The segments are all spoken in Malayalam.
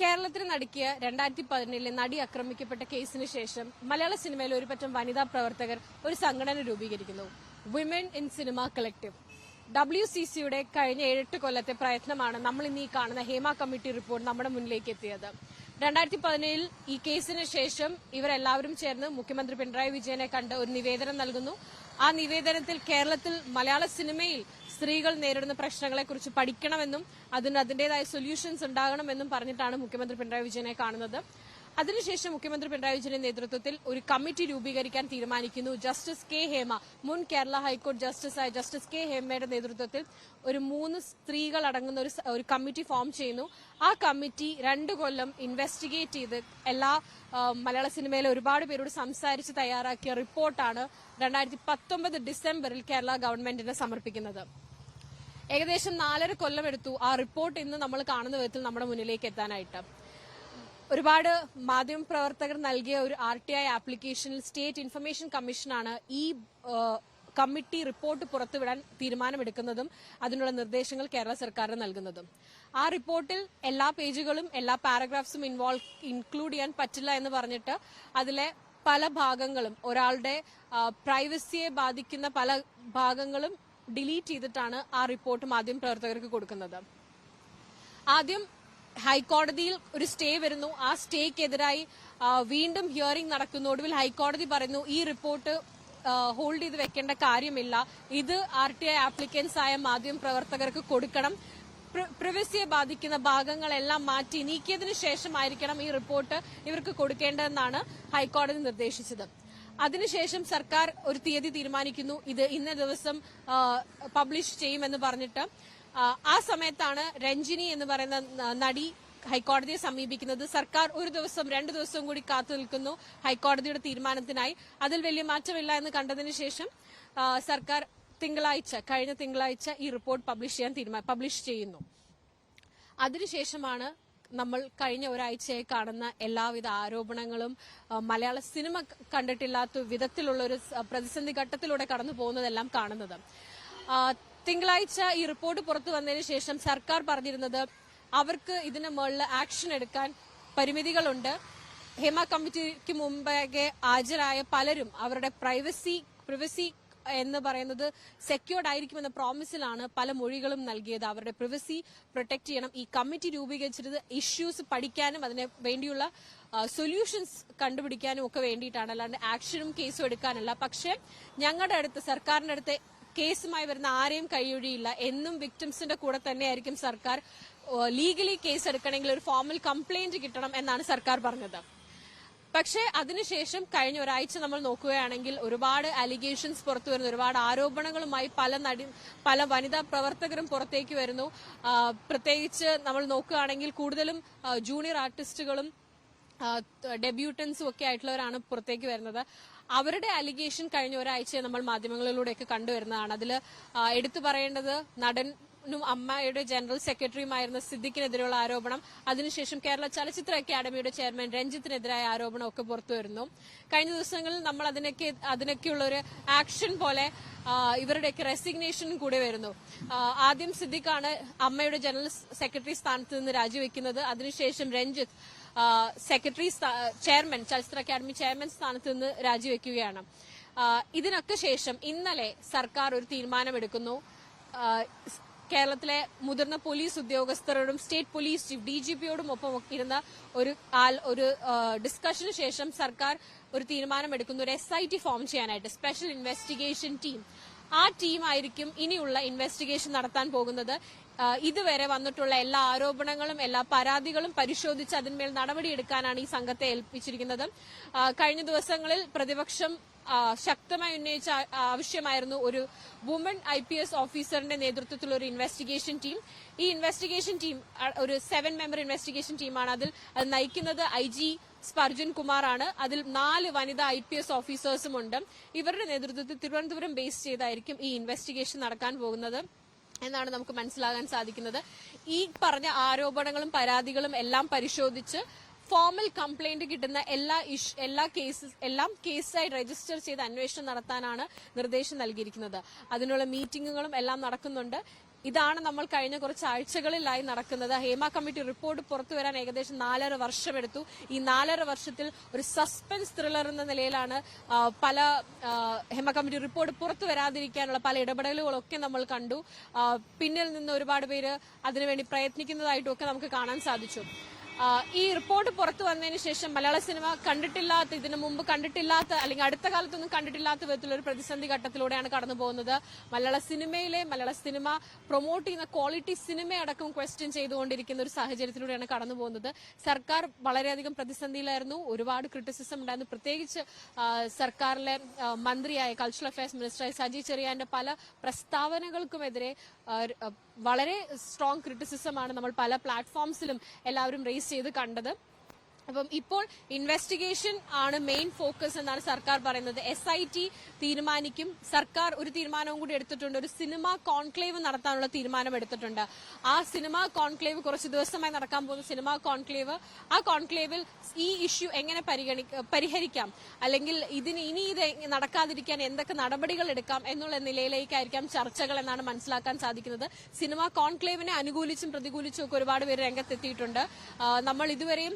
കേരളത്തിന് നടുക്കിയ രണ്ടായിരത്തി പതിനേഴിലെ നടി ആക്രമിക്കപ്പെട്ട കേസിന് ശേഷം മലയാള സിനിമയിൽ ഒരു പറ്റം വനിതാ പ്രവർത്തകർ ഒരു സംഘടന രൂപീകരിക്കുന്നു. Women in cinema collective W C സിയുടെ കഴിഞ്ഞ ഏഴെട്ട് കൊല്ലത്തെ പ്രയത്നമാണ് നമ്മൾ ഇന്ന് ഈ കാണുന്ന ഹേമ കമ്മിറ്റി റിപ്പോർട്ട് നമ്മുടെ മുന്നിലേക്ക് എത്തിയത്. രണ്ടായിരത്തി പതിനേഴിൽ ഈ കേസിന് ശേഷം ഇവരെല്ലാവരും ചേർന്ന് മുഖ്യമന്ത്രി പിണറായി വിജയനെ കണ്ട് ഒരു നിവേദനം നൽകുന്നു. ആ നിവേദനത്തിൽ കേരളത്തിൽ മലയാള സിനിമയിൽ സ്ത്രീകൾ നേരിടുന്ന പ്രശ്നങ്ങളെ കുറിച്ച് പഠിക്കണമെന്നും അതിന് അതിന്റേതായ സൊല്യൂഷൻസ് ഉണ്ടാകണമെന്നും പറഞ്ഞിട്ടാണ് മുഖ്യമന്ത്രി പിണറായി വിജയനെ കാണുന്നത്. അതിനുശേഷം മുഖ്യമന്ത്രി പിണറായി വിജയന്റെ നേതൃത്വത്തിൽ ഒരു കമ്മിറ്റി രൂപീകരിക്കാൻ തീരുമാനിക്കുന്നു. ജസ്റ്റിസ് കെ ഹേമ മുൻ കേരള ഹൈക്കോടതി ജസ്റ്റിസായ ജസ്റ്റിസ് കെ ഹേമയുടെ നേതൃത്വത്തിൽ ഒരു മൂന്ന് സ്ത്രീകൾ അടങ്ങുന്ന ഒരു കമ്മിറ്റി ഫോം ചെയ്യുന്നു. ആ കമ്മിറ്റി രണ്ട് കൊല്ലം ഇൻവെസ്റ്റിഗേറ്റ് ചെയ്ത് എല്ലാ മലയാള സിനിമയിലെ ഒരുപാട് പേരോട് സംസാരിച്ച് തയ്യാറാക്കിയ റിപ്പോർട്ടാണ് രണ്ടായിരത്തി പത്തൊമ്പത് ഡിസംബറിൽ കേരള ഗവൺമെന്റിന് സമർപ്പിക്കുന്നത്. ഏകദേശം നാലര കൊല്ലം എടുത്തു ആ റിപ്പോർട്ട് ഇന്ന് നമ്മൾ കാണുന്ന വിധത്തിൽ നമ്മുടെ മുന്നിലേക്ക് എത്താനായിട്ട്. ഒരുപാട് മാധ്യമപ്രവർത്തകർ നൽകിയ ഒരു ആർ ടി ഐ ആപ്ലിക്കേഷനിൽ സ്റ്റേറ്റ് ഇൻഫർമേഷൻ കമ്മീഷനാണ് ഈ കമ്മിറ്റി റിപ്പോർട്ട് പുറത്തുവിടാൻ തീരുമാനമെടുക്കുന്നതും അതിനുള്ള നിർദ്ദേശങ്ങൾ കേരള സർക്കാരിന് നൽകുന്നതും. ആ റിപ്പോർട്ടിൽ എല്ലാ പേജുകളും എല്ലാ പാരഗ്രാഫ്സും ഇൻവോൾവ് ഇൻക്ലൂഡ് ചെയ്യാൻ പറ്റില്ല എന്ന് പറഞ്ഞിട്ട് അതിലെ പല ഭാഗങ്ങളും ഒരാളുടെ പ്രൈവസിയെ ബാധിക്കുന്ന പല ഭാഗങ്ങളും ഡിലീറ്റ് ചെയ്തിട്ടാണ് ആ റിപ്പോർട്ട് മാധ്യമ മാധ്യമപ്രവർത്തകർക്ക് കൊടുക്കുന്നത്. ആദ്യം ഹൈക്കോടതിയിൽ ഒരു സ്റ്റേ വരുന്നു. ആ സ്റ്റേക്കെതിരായി വീണ്ടും ഹിയറിംഗ് നടക്കുന്നു. ഒടുവിൽ ഹൈക്കോടതി പറയുന്നു ഈ റിപ്പോർട്ട് ഹോൾഡ് ചെയ്ത് വെക്കേണ്ട കാര്യമില്ല. ഇത് ആർ ടി ഐ ആപ്ലിക്കൻസ് ആയ മാധ്യമ പ്രവർത്തകർക്ക് കൊടുക്കണം. പ്രിവസിയെ ബാധിക്കുന്ന ഭാഗങ്ങളെല്ലാം മാറ്റി നീക്കിയതിനു ശേഷമായിരിക്കണം ഈ റിപ്പോർട്ട് ഇവർക്ക് കൊടുക്കേണ്ടതെന്നാണ് ഹൈക്കോടതി നിർദ്ദേശിച്ചത്. അതിനുശേഷം സർക്കാർ ഒരു തീയതി തീരുമാനിക്കുന്നു. ഇത് ഇന്ന ദിവസം പബ്ലിഷ് ചെയ്യുമെന്ന് പറഞ്ഞിട്ട്. ആ, സമയത്താണ് രഞ്ജിനി എന്ന് പറയുന്ന നടി ഹൈക്കോടതിയെ സമീപിക്കുന്നത്. സർക്കാർ ഒരു ദിവസം രണ്ടു ദിവസവും കൂടി കാത്തു നിൽക്കുന്നു ഹൈക്കോടതിയുടെ തീരുമാനത്തിനായി. അതിൽ വലിയ മാറ്റമില്ല എന്ന് കണ്ടതിന് ശേഷം സർക്കാർ തിങ്കളാഴ്ച കഴിഞ്ഞ തിങ്കളാഴ്ച ഈ റിപ്പോർട്ട് പബ്ലിഷ് ചെയ്യാൻ തീരുമാനം പബ്ലിഷ് ചെയ്യുന്നു. അതിനുശേഷമാണ് നമ്മൾ കഴിഞ്ഞ ഒരാഴ്ചയായി കാണുന്ന എല്ലാവിധ ആരോപണങ്ങളും മലയാള സിനിമ കണ്ടിട്ടില്ലാത്ത വിധത്തിലുള്ള ഒരു പ്രതിസന്ധി ഘട്ടത്തിലൂടെ കടന്നു പോകുന്നതെല്ലാം കാണുന്നത്. തിങ്കളാഴ്ച ഈ റിപ്പോർട്ട് പുറത്തു വന്നതിന് ശേഷം സർക്കാർ പറഞ്ഞിരുന്നത് അവർക്ക് ഇതിന് മുകളിൽ ആക്ഷൻ എടുക്കാൻ പരിമിതികളുണ്ട്. ഹേമ കമ്മിറ്റിക്ക് മുമ്പേ ഹാജരായ പലരും അവരുടെ പ്രൈവസി പ്രിവസി എന്ന് പറയുന്നത് സെക്യൂർഡ് ആയിരിക്കുമെന്ന പ്രോമിസിലാണ് പല മൊഴികളും നൽകിയത്. അവരുടെ പ്രിവസി പ്രൊട്ടക്ട് ചെയ്യണം. ഈ കമ്മിറ്റി രൂപീകരിച്ചിരുന്നത് ഇഷ്യൂസ് പഠിക്കാനും അതിനെ വേണ്ടിയുള്ള സൊല്യൂഷൻസ് കണ്ടുപിടിക്കാനും ഒക്കെ വേണ്ടിയിട്ടാണ്. അല്ലാണ്ട് ആക്ഷനും കേസും എടുക്കാനല്ല. പക്ഷേ ഞങ്ങളുടെ അടുത്ത് സർക്കാരിന്റെ അടുത്ത് കേസുമായി വരുന്ന ആരെയും കൈയൊഴിയില്ല. എന്നും വിക്ടിംസിന്റെ കൂടെ തന്നെയായിരിക്കും സർക്കാർ ലീഗലി കേസ് എടുക്കണമെങ്കിൽ ഒരു ഫോമൽ കംപ്ലൈന്റ് കിട്ടണം എന്നാണ് സർക്കാർ പറഞ്ഞത്. പക്ഷേ അതിനുശേഷം കഴിഞ്ഞ ഒരാഴ്ച നമ്മൾ നോക്കുകയാണെങ്കിൽ ഒരുപാട് അലിഗേഷൻസ് പുറത്തു വരുന്നു. ഒരുപാട് ആരോപണങ്ങളുമായി പല നടി പല വനിതാ പ്രവർത്തകരും പുറത്തേക്ക് വരുന്നു. പ്രത്യേകിച്ച് നമ്മൾ നോക്കുകയാണെങ്കിൽ കൂടുതലും ജൂനിയർ ആർട്ടിസ്റ്റുകളും ഡെബ്യൂട്ടൻസും ഒക്കെ ആയിട്ടുള്ളവരാണ് പുറത്തേക്ക് വരുന്നത്. അവരുടെ അലിഗേഷൻ കഴിഞ്ഞ ഒരാഴ്ച നമ്മൾ മാധ്യമങ്ങളിലൂടെയൊക്കെ കണ്ടുവരുന്നതാണ്. അതിൽ എടുത്തു പറയേണ്ടത് നടനും അമ്മയുടെ ജനറൽ സെക്രട്ടറിയുമായിരുന്ന സിദ്ദിഖിനെതിരെയുള്ള ആരോപണം അതിനുശേഷം കേരള ചലച്ചിത്ര അക്കാദമിയുടെ ചെയർമാൻ രഞ്ജിത്തിനെതിരായ ആരോപണം ഒക്കെ പുറത്തു വരുന്നു. കഴിഞ്ഞ ദിവസങ്ങളിൽ നമ്മൾ അതിനൊക്കെ അതിനൊക്കെയുള്ള ഒരു ആക്ഷൻ പോലെ ഇവരുടെയൊക്കെ റെസിഗ്നേഷൻ കൂടി വരുന്നു. ആദ്യം സിദ്ദിഖാണ് അമ്മയുടെ ജനറൽ സെക്രട്ടറി സ്ഥാനത്ത് നിന്ന് രാജിവെക്കുന്നത്. അതിനുശേഷം രഞ്ജിത്ത് സെക്രട്ടറി ചെയർമാൻ ചലച്ചിത്ര അക്കാദമി ചെയർമാൻ സ്ഥാനത്ത് നിന്ന് രാജിവെക്കുകയാണ്. ഇതിനൊക്കെ ശേഷം ഇന്നലെ സർക്കാർ ഒരു തീരുമാനമെടുക്കുന്നു. കേരളത്തിലെ മുതിർന്ന police ഉദ്യോഗസ്ഥരോടും state police chief D G പിയോടും ഒപ്പം ഇരുന്ന ഒരു ഒരു ഡിസ്കഷന് ശേഷം സർക്കാർ ഒരു തീരുമാനമെടുക്കുന്നു. ഒരു എസ് ഐ ടി ഫോം ചെയ്യാനായിട്ട് സ്പെഷ്യൽ ഇൻവെസ്റ്റിഗേഷൻ ടീം ആ ടീമായിരിക്കും ഇനിയുള്ള ഇൻവെസ്റ്റിഗേഷൻ നടത്താൻ പോകുന്നത്. ഇതുവരെ വന്നിട്ടുള്ള എല്ലാ ആരോപണങ്ങളും എല്ലാ പരാതികളും പരിശോധിച്ച് അതിന്മേൽ നടപടിയെടുക്കാനാണ് ഈ സംഘത്തെ ഏൽപ്പിച്ചിരിക്കുന്നത്. കഴിഞ്ഞ ദിവസങ്ങളിൽ പ്രതിപക്ഷം ശക്തമായി ഉന്നയിച്ച ആവശ്യമായിരുന്നു ഒരു വുമൺ ഐ പി എസ് ഓഫീസറിന്റെ നേതൃത്വത്തിലുള്ള ഒരു ഇൻവെസ്റ്റിഗേഷൻ ടീം ഈ ഇൻവെസ്റ്റിഗേഷൻ ടീം ഒരു സെവൻ മെമ്പർ ഇൻവെസ്റ്റിഗേഷൻ ടീമാണ് അതിൽ അത് നയിക്കുന്നത്. ഐ ജി സ്പർജൻ കുമാറാണ്. അതിൽ നാല് വനിതാ ഐ പി എസ് ഓഫീസേഴ്സും ഉണ്ട്. ഇവരുടെ നേതൃത്വത്തിൽ തിരുവനന്തപുരം ബേസ് ചെയ്തായിരിക്കും ഈ ഇൻവെസ്റ്റിഗേഷൻ നടക്കാൻ പോകുന്നത് എന്നാണ് നമുക്ക് മനസ്സിലാകാൻ സാധിക്കുന്നത്. ഈ പറഞ്ഞ ആരോപണങ്ങളും പരാതികളും എല്ലാം പരിശോധിച്ച് ഫോമൽ കംപ്ലൈന്റ് കിട്ടുന്ന എല്ലാ എല്ലാ കേസസ് എല്ലാം കേസായി രജിസ്റ്റർ ചെയ്ത് അന്വേഷണം നടത്താനാണ് നിർദ്ദേശം നൽകിയിരിക്കുന്നത്. അതിനുള്ള മീറ്റിംഗുകളും എല്ലാം നടക്കുന്നുണ്ട്. ഇതാണ് നമ്മൾ കഴിഞ്ഞ കുറച്ച് ആഴ്ചകളിലായി നടക്കുന്നത്. ഹേമ കമ്മിറ്റി റിപ്പോർട്ട് പുറത്തു വരാൻ ഏകദേശം നാലര വർഷമെടുത്തു. ഈ നാലര വർഷത്തിൽ ഒരു സസ്പെൻസ് ത്രില്ലർ എന്ന നിലയിലാണ് പല ഹേമ കമ്മിറ്റി റിപ്പോർട്ട് പുറത്തു വരാതിരിക്കാനുള്ള പല ഇടപെടലുകളൊക്കെ നമ്മൾ കണ്ടു. പിന്നിൽ നിന്ന് ഒരുപാട് പേര് അതിനുവേണ്ടി പ്രയത്നിക്കുന്നതായിട്ടും ഒക്കെ നമുക്ക് കാണാൻ സാധിച്ചു. ഈ റിപ്പോർട്ട് പുറത്തു വന്നതിന് ശേഷം മലയാള സിനിമ കണ്ടിട്ടില്ലാത്ത ഇതിനു മുമ്പ് കണ്ടിട്ടില്ലാത്ത അല്ലെങ്കിൽ അടുത്ത കാലത്തൊന്നും കണ്ടിട്ടില്ലാത്ത വിധത്തിലുള്ള ഒരു പ്രതിസന്ധി ഘട്ടത്തിലൂടെയാണ് കടന്നു പോകുന്നത്. മലയാള സിനിമയിലെ മലയാള സിനിമ പ്രൊമോട്ട് ചെയ്യുന്ന ക്വാളിറ്റി സിനിമയടക്കം ക്വസ്റ്റ്യൻ ചെയ്തുകൊണ്ടിരിക്കുന്ന ഒരു സാഹചര്യത്തിലൂടെയാണ് കടന്നു പോകുന്നത്. സർക്കാർ വളരെയധികം പ്രതിസന്ധിയിലായിരുന്നു. ഒരുപാട് ക്രിറ്റിസിസം ഉണ്ടായിരുന്നു. പ്രത്യേകിച്ച് സർക്കാരിലെ മന്ത്രിയായ കൾച്ചറൽ അഫയേഴ്സ് മിനിസ്റ്ററായ സജി ചെറിയാന്റെ പല പ്രസ്താവനകൾക്കുമെതിരെ വളരെ സ്ട്രോങ് ക്രിറ്റിസിസമാണ് നമ്മൾ പല പ്ലാറ്റ്ഫോംസിലും എല്ലാവരും റേസ് ചെയ്ത് കണ്ടത്. അപ്പം ഇപ്പോൾ ഇൻവെസ്റ്റിഗേഷൻ ആണ് മെയിൻ ഫോക്കസ് എന്നാണ് സർക്കാർ പറയുന്നത്. എസ് ഐ ടി തീരുമാനിക്കും. സർക്കാർ ഒരു തീരുമാനവും കൂടി എടുത്തിട്ടുണ്ട്. ഒരു സിനിമ കോൺക്ലേവ് നടത്താനുള്ള തീരുമാനം എടുത്തിട്ടുണ്ട്. ആ സിനിമ കോൺക്ലേവ് കുറച്ച് ദിവസമായി നടക്കാൻ പോകുന്ന സിനിമ കോൺക്ലേവ് ആ കോൺക്ലേവിൽ ഈ ഇഷ്യൂ എങ്ങനെ പരിഹരിക്കാം? അല്ലെങ്കിൽ ഇതിന് ഇനി ഇത് നടക്കാതിരിക്കാൻ എന്തൊക്കെ നടപടികൾ എടുക്കാം എന്നുള്ള നിലയിലേക്കായിരിക്കാം ചർച്ചകൾ എന്നാണ് മനസ്സിലാക്കാൻ സാധിക്കുന്നത്. സിനിമ കോൺക്ലേവിനെ അനുകൂലിച്ചും പ്രതികൂലിച്ചും ഒക്കെ ഒരുപാട് പേര് രംഗത്തെത്തിയിട്ടുണ്ട്. നമ്മൾ ഇതുവരെയും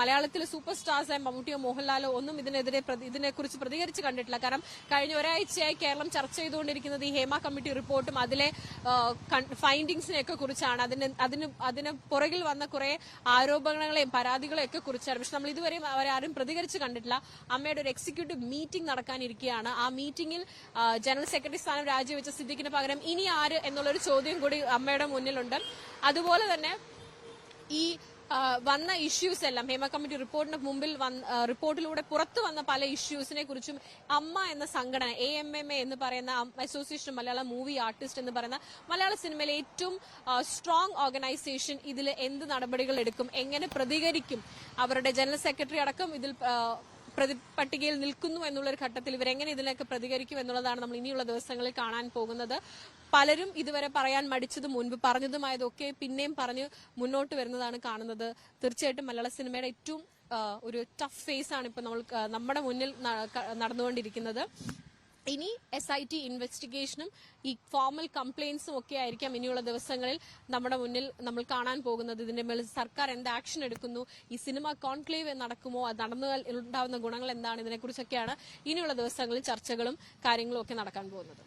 മലയാളത്തിലെ സൂപ്പർ സ്റ്റാർസായ മമ്മൂട്ടിയോ മോഹൻലാലോ ഒന്നും ഇതിനെതിരെ ഇതിനെക്കുറിച്ച് പ്രതികരിച്ച് കണ്ടിട്ടില്ല. കാരണം കഴിഞ്ഞ ഒരാഴ്ചയായി കേരളം ചർച്ച ചെയ്തുകൊണ്ടിരിക്കുന്നത് ഈ ഹേമ കമ്മിറ്റി റിപ്പോർട്ടും അതിലെ ഫൈൻഡിങ്സിനെയൊക്കെ കുറിച്ചാണ്. അതിന് അതിന് അതിന് പുറകിൽ വന്ന കുറെ ആരോപണങ്ങളെയും പരാതികളെയും ഒക്കെ കുറിച്ചാണ്. പക്ഷെ നമ്മൾ ഇതുവരെയും അവരാരും പ്രതികരിച്ച് കണ്ടിട്ടില്ല. അമ്മയുടെ ഒരു എക്സിക്യൂട്ടീവ് മീറ്റിംഗ് നടക്കാനിരിക്കുകയാണ്. ആ മീറ്റിംഗിൽ ജനറൽ സെക്രട്ടറി സ്ഥാനം രാജിവെച്ച സിദ്ദിഖിന് പകരം ഇനി ആര് എന്നുള്ളൊരു ചോദ്യം കൂടി അമ്മയുടെ മുന്നിലുണ്ട്. അതുപോലെ തന്നെ ഈ വന്ന ഇഷ്യൂസ് എല്ലാം. ഹേമ കമ്മിറ്റി റിപ്പോർട്ടിന് മുമ്പിൽ റിപ്പോർട്ടിലൂടെ പുറത്തു വന്ന പല ഇഷ്യൂസിനെ കുറിച്ചും അമ്മ എന്ന സംഘടന എ എം എം എ എന്ന് പറയുന്ന അസോസിയേഷൻ മലയാള മൂവി ആർട്ടിസ്റ്റ് എന്ന് പറയുന്ന മലയാള സിനിമയിലെ ഏറ്റവും സ്ട്രോങ് ഓർഗനൈസേഷൻ ഇതിൽ എന്ത് നടപടികൾ എടുക്കും എങ്ങനെ പ്രതികരിക്കും അവരുടെ ജനറൽ സെക്രട്ടറി അടക്കം ഇതിൽ പ്രതി പട്ടികയിൽ നിൽക്കുന്നു എന്നുള്ളൊരു ഘട്ടത്തിൽ ഇവരെങ്ങനെ ഇതിനൊക്കെ പ്രതികരിക്കും എന്നുള്ളതാണ് നമ്മൾ ഇനിയുള്ള ദിവസങ്ങളിൽ കാണാൻ പോകുന്നത്. പലരും ഇതുവരെ പറയാൻ മടിച്ചതും മുൻപ് പറഞ്ഞതുമായതൊക്കെ പിന്നെയും പറഞ്ഞ് മുന്നോട്ട് വരുന്നതാണ് കാണുന്നത്. തീർച്ചയായിട്ടും മലയാള സിനിമയുടെ ഏറ്റവും ഒരു ടഫ് ഫേസ് ആണ് ഇപ്പൊ നമ്മൾ നമ്മുടെ മുന്നിൽ നടന്നുകൊണ്ടിരിക്കുന്നത്. ഇനി എസ് ഐ ടി ഇൻവെസ്റ്റിഗേഷനും ഈ ഫോർമൽ കംപ്ലയിൻസും ഒക്കെ ആയിരിക്കാം ഇനിയുള്ള ദിവസങ്ങളിൽ നമ്മുടെ മുന്നിൽ നമ്മൾ കാണാൻ പോകുന്നത്. ഇതിന്റെ മേൽ സർക്കാർ എന്ത് ആക്ഷൻ എടുക്കുന്നു? ഈ സിനിമ കോൺക്ലേവ് നടക്കുമോ? അത് നടന്നാൽ ഉണ്ടാവുന്ന ഗുണങ്ങൾ എന്താണ്? ഇതിനെക്കുറിച്ചൊക്കെയാണ് ഇനിയുള്ള ദിവസങ്ങളിൽ ചർച്ചകളും കാര്യങ്ങളും ഒക്കെ നടക്കാൻ പോകുന്നത്.